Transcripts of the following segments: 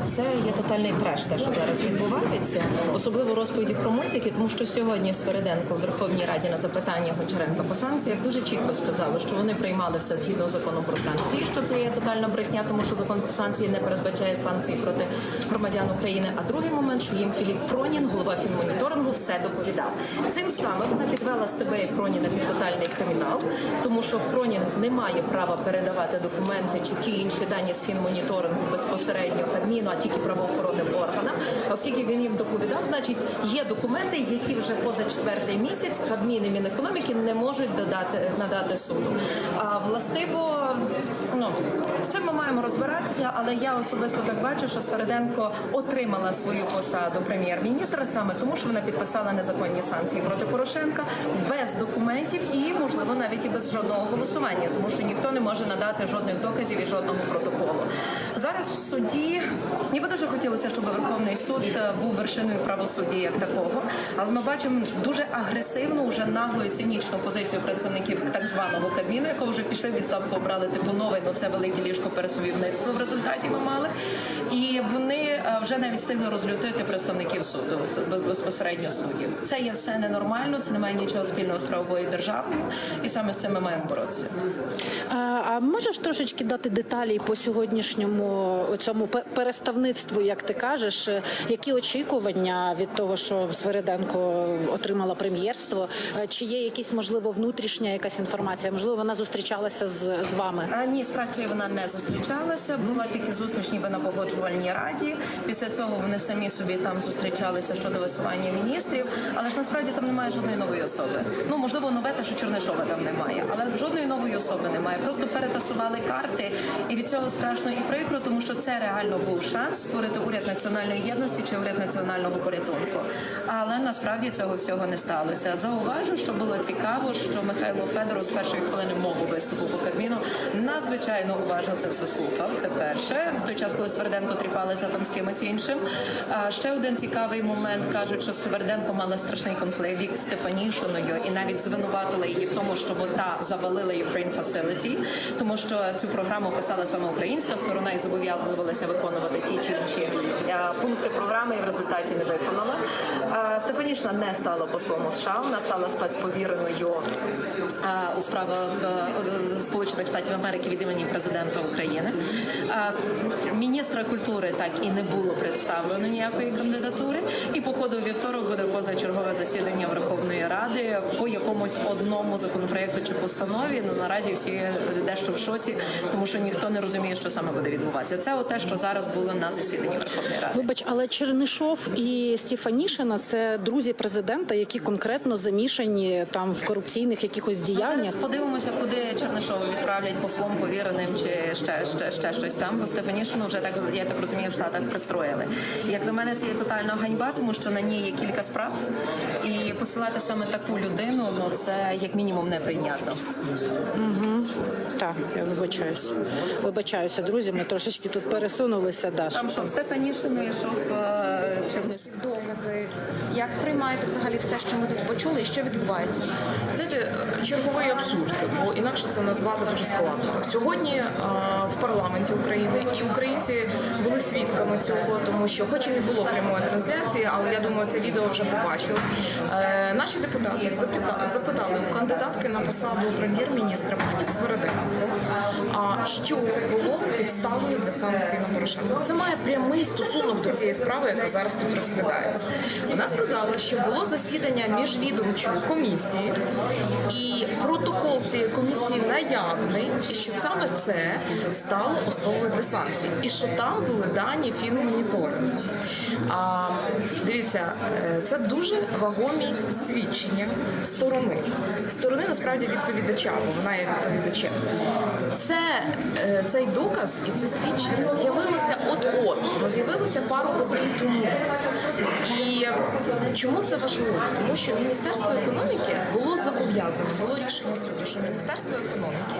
Це є тотальний треш, те, що зараз відбувається, особливо розповіді про мультики, тому що сьогодні Свериденко в Верховній Раді на запитання Гончаренка по санкціях дуже чітко сказали, що вони приймали все згідно закону про санкції. Що це є тотальна брехня, тому що закон про санкції не передбачає санкції проти громадян України. А другий момент, що їм Філіп Пронін, голова фінмоніторингу, все доповідав. Цим самим вона підвела себе і Проніна під тотальний кримінал, тому що в Пронін немає права передавати документи чи ті інші дані з фінмоніторингу безпосередньо Кабміну, а тільки правоохоронним органам. Оскільки він їм доповідав, значить є документи, які вже поза четвертий місяць Кабмін і Мінекономіки не можуть додати надати суду. А властиво, ну з цим ми маємо розбиратися, але я особисто так бачу, що Свериденко отримала свою посаду прем'єр-міністра саме тому, що вона підписала незаконні санкції проти Порошенка без документів і, можливо, навіть і без жодного голосування, тому що ніхто не може надати жодних доказів і жодного протоколу. Зараз в суді ніби дуже хотілося, щоб Верховний суд е, був вершиною правосуддя як такого, але ми бачимо дуже агресивну, вже наглу і цинічну позицію представників так званого Кабміну, якого вже пішли в відставку, обрали типу новий, ну це велике ліжко пересувівництво в результаті ми мали. І вони вже навіть встигли розлютити представників суду безпосередньо суддів. Це є все ненормально, це не має нічого спільного з правовою державою, і саме з цим ми маємо боротися. А, а можеш трошечки дати деталі по сьогоднішньому цьому пе- переставництву, як ти кажеш? Е, Які очікування від того, що Свериденко отримала прем'єрство? Е, Чи є якісь можливо внутрішня якась інформація? Можливо, вона зустрічалася з, з вами? А, ні, з фракцією вона не зустрічалася. Була тільки зустріч ніби на погоджувальній раді. Після цього вони самі собі там зустрічалися щодо висування міністрів. Але ж насправді там немає жодної нової особи. Ну можливо, нове те, що Чернишова там немає, але жодної нової особи немає. Просто перетасували карти, і від цього страшно і прикро, тому що це реально був шанс створити уряд національної єдності чи уряд національного порятунку. Але насправді цього всього не сталося. Зауважу, що було цікаво, що Михайло Федоров з першої хвилини мого виступу по Кабміну надзвичайно уважно це все слухав. Це перше в той час, коли Сверденко тріпалася там з кимось іншим. Ще один цікавий момент кажуть, що Сверденко мала страшний конфлікт з Стефанішиною і навіть звинуватила її в тому, що та завалила Ukraine Facility, тому що цю програму писала саме українська сторона і зобов'язувалася виконувати ті чи інші пункти програми, і в результаті не виконала. Стефанішина не стала послом США, вона стала спецповіреною у справах е, Сполучених Штатів Америки від імені президента України. Міністра культури так і не було представлено ніякої кандидатури. І по ходу вівторок буде позачергове засідання Верховної Ради по якомусь одному законопроекту чи постанові. Ну наразі всі дещо в шоці, тому що ніхто не розуміє, що саме буде відбуватися. Це те, що зараз було на засіданні Верховної Ради. Вибач, але Чернишов і Стефанішина це друзі президента, які конкретно замішані там в корупційних якихось Зараз діяннях. подивимося, куди Чернишова відправлять послом повіреним чи ще, ще, ще щось там. Бо Стефанішину вже так я так розумію, в штатах пристроїли. Як на мене, це є тотальна ганьба, тому що на ній є кілька справ, і посилати саме таку людину, ну це як мінімум неприйнятно. Так, я вибачаюся. Вибачаюся, друзі. Ми трошечки тут пересунулися. Даша. Там що Стефанішину йшов е, докази. Як сприймаєте взагалі все, що ми тут почули, і що відбувається? Знаєте, черговий абсурд, бо інакше це назвати дуже складно. Сьогодні а, в парламенті України і українці були свідками цього, тому що, хоч і не було прямої трансляції, але я думаю, це відео вже побачили. Е, наші депутати запита- запитали у кандидатки на посаду прем'єр-міністра пані Свериденко, а що було підставою для санкцій на Порошенка. Це має прямий стосунок до цієї справи, яка зараз тут розглядається. Вона сказала, що було засідання міжвідомчої комісії, і протокол цієї комісії наявний, і що саме це стало основою для санкцій, і що там були дані фінмоніторингу. А дивіться, е, це дуже вагомі свідчення сторони. Сторони насправді відповідача, бо вона є відповідачем. Це е, цей доказ і це свідчення з'явилося от-от. Воно з'явилося пару годин тому. І чому це важливо? Тому що Міністерство економіки було зобов'язане, було рішення суду, що Міністерство економіки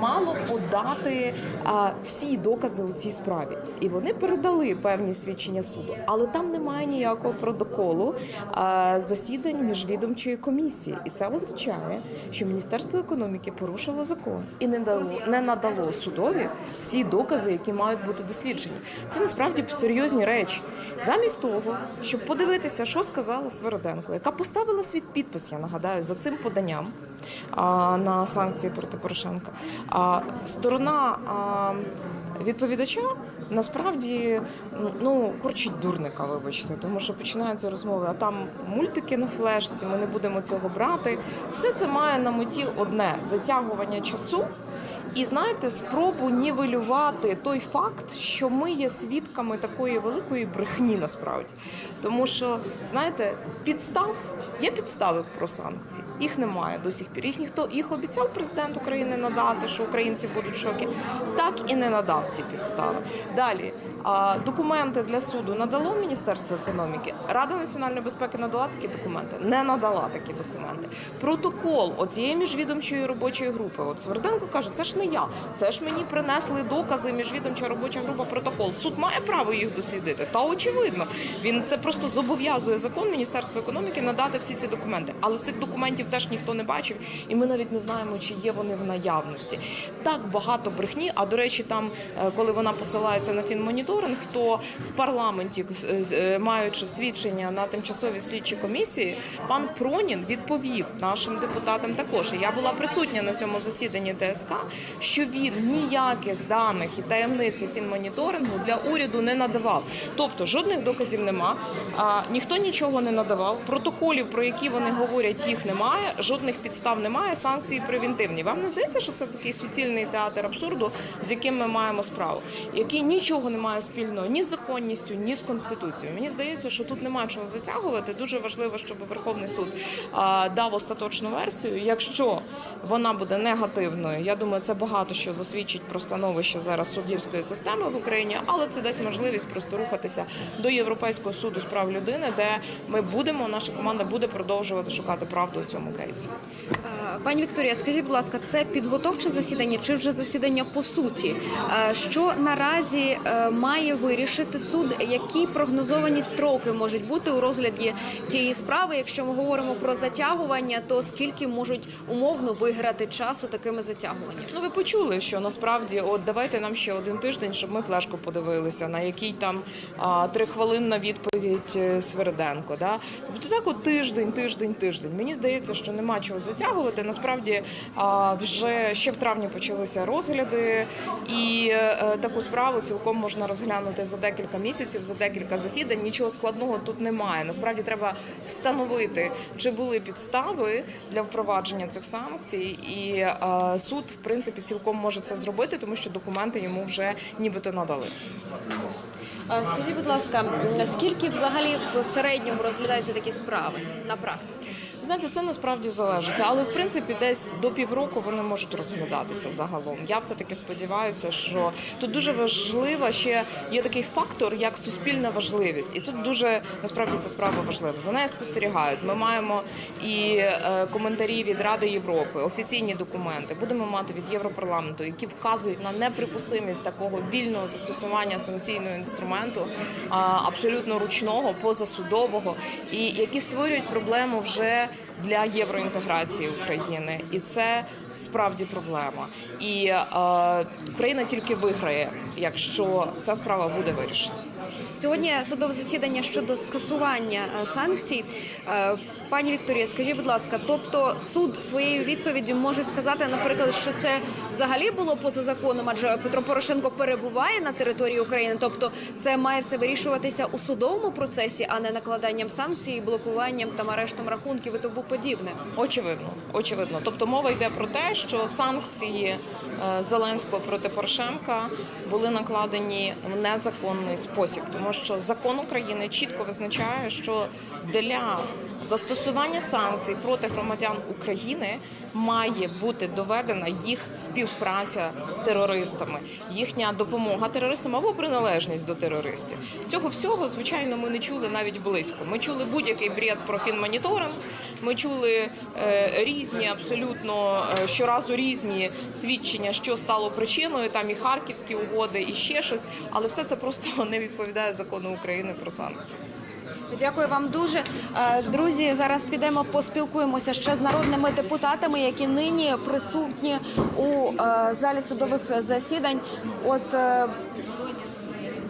мало подати а, всі докази у цій справі. І вони передали певні свідчення суду, але там немає ніякого протоколу а, засідань міжвідомчої комісії. І це означає, що Міністерство економіки порушило закон і не дало не надало судові всі докази, які мають бути досліджені. Це насправді серйозні речі. Замість того, щоб подивитися, що сказала Свероденко, яка поставила свій підпис, я нагадаю, за цим поданням на санкції проти Порошенка. Сторона відповідача насправді ну корчить дурника, вибачте, тому що починаються розмови. А там мультики на флешці, ми не будемо цього брати. Все це має на меті одне затягування часу. І знаєте, спробу нівелювати той факт, що ми є свідками такої великої брехні насправді. Тому що, знаєте, підстав є підстави про санкції. Їх немає до сих пір. Їх ніхто їх обіцяв президент України надати, що українці будуть в шокі. Так і не надав ці підстави. Далі документи для суду надало Міністерство економіки. Рада національної безпеки надала такі документи, не надала такі документи. Протокол оцієї міжвідомчої робочої групи. От Сверденко каже, це ж не я, це ж мені принесли докази. Міжвідомча робоча група. Протокол. Суд має право їх дослідити. Та очевидно, він це просто зобов'язує закон Міністерства економіки надати всі ці документи. Але цих документів теж ніхто не бачив, і ми навіть не знаємо, чи є вони в наявності. Так багато брехні. А до речі, там, е, коли вона посилається на фінмоніторинг, то в парламенті, з- е, маючи свідчення на тимчасовій слідчій комісії, пан Пронін відповів нашим депутатам також. Я була присутня на цьому засіданні ТСК, що він ніяких даних і таємниці фінмоніторингу для уряду не надавав. Тобто жодних доказів нема, ніхто нічого не надавав. Протоколів, про які вони говорять, їх немає. Жодних підстав немає. Санкції превентивні. Вам не здається, що це такий суцільний театр абсурду, з яким ми маємо справу, який нічого не має спільного ні з законністю, ні з конституцією. Мені здається, що тут немає чого затягувати. Дуже важливо, щоб Верховний суд дав остаточну версію. Якщо вона буде негативною, я думаю, це багато що засвідчить про становище зараз суддівської системи в Україні, але це дасть можливість просто рухатися до Європейського суду з прав людини, де ми будемо, наша команда буде продовжувати шукати правду у цьому кейсі. Е, Пані Вікторія, скажіть, будь ласка, це підготовче засідання чи вже засідання по суті? Е, Що наразі е, має вирішити суд? Які прогнозовані строки можуть бути у розгляді тієї справи? Якщо ми говоримо про затягування, то скільки можуть умовно виграти часу такими затягуваннями? Ви почули, що насправді, от давайте нам ще один тиждень, щоб ми флешку подивилися, на якій там а, трихвилинна відповідь е, Сверденко. Да? Тобто так от тиждень, тиждень, тиждень. Мені здається, що нема чого затягувати. Насправді а, вже ще в травні почалися розгляди, і е, таку справу цілком можна розглянути за декілька місяців, за декілька засідань. Нічого складного тут немає. Насправді треба встановити, чи були підстави для впровадження цих санкцій, і е, суд, в принципі, цілком може це зробити, тому що документи йому вже нібито надали. Скажіть, будь ласка, наскільки скільки взагалі в середньому розглядаються такі справи на практиці? Знаєте, це насправді залежить, але в принципі десь до півроку вони можуть розглядатися загалом. Я все таки сподіваюся, що тут дуже важлива ще є такий фактор, як суспільна важливість, і тут дуже насправді ця справа важлива. За нею спостерігають. Ми маємо і е, коментарі від Ради Європи, офіційні документи. Будемо мати від Європарламенту, які вказують на неприпустимість такого вільного застосування санкційного інструменту, абсолютно ручного, позасудового, і які створюють проблему вже для євроінтеграції України, і це справді проблема. І е, Україна тільки виграє, якщо ця справа буде вирішена. Сьогодні судове засідання щодо скасування е, санкцій. Е, Пані Вікторія, скажіть, будь ласка, тобто суд своєю відповіддю може сказати, наприклад, що це взагалі було поза законом, адже Петро Порошенко перебуває на території України, тобто це має все вирішуватися у судовому процесі, а не накладанням санкцій, блокуванням там арештом рахунків і тому подібне. Очевидно, очевидно. Тобто мова йде про те, що санкції е, Зеленського проти Порошенка були накладені в незаконний спосіб, тому що закон України чітко визначає, що для застосування санкцій проти громадян України має бути доведена їх співпраця з терористами, їхня допомога терористам або приналежність до терористів. Цього всього, звичайно, ми не чули навіть близько. Ми чули будь-який бред про фінмоніторинг. Ми чули е, різні, абсолютно е, щоразу різні свідчення, що стало причиною. Там і харківські угоди, і ще щось, але все це просто не відповідає закону України про санкції. Дякую вам дуже. Е, Друзі, зараз підемо поспілкуємося ще з народними депутатами, які нині присутні у е, залі судових засідань. От е,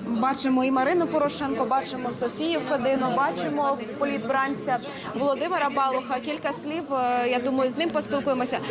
бачимо і Марину Порошенко, бачимо Софію Федину, бачимо політбранця Володимира Балуха. Кілька слів. Я думаю, з ним поспілкуємося.